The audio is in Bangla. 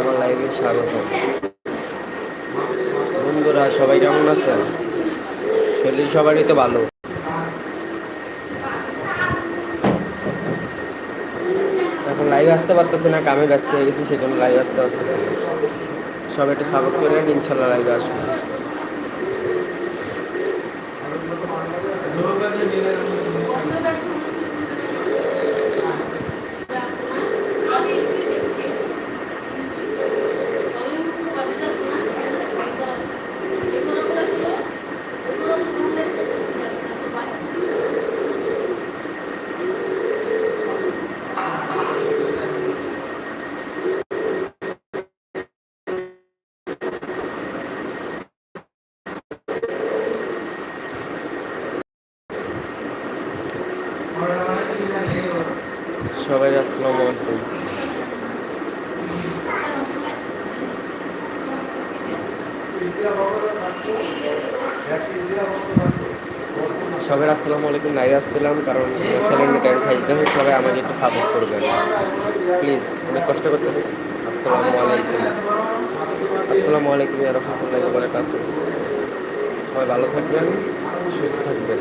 আমার লাইভে স্বাগত। বন্ধুরা, সবাই কেমন আছেন? শরীর সবারই তো ভালো। এখন লাইভ আসতে পারতেছে না, কামে ব্যস্ত হয়ে গেছি, সেজন্য লাইভ আসতে পারতেছে সবাই একটু সাপোর্ট করে ইনশাল্লাহ লাইভে আসব। সবাই আসসালামু আলাইকুম। সবাই আসসালামু আলাইকুম লাইভ আসছিলাম কারণ চ্যানেলটা টাইম খাইতে হবে, সবাই আমাকে একটু সাপোর্ট করবেন। প্লিজ অনেক কষ্ট করতেছি। আসসালামু আলাইকুম। আসসালামু আলাইকুম রহমতুল্লাহ বরাকাত সবাই ভালো থাকবেন, সুস্থ থাকবেন।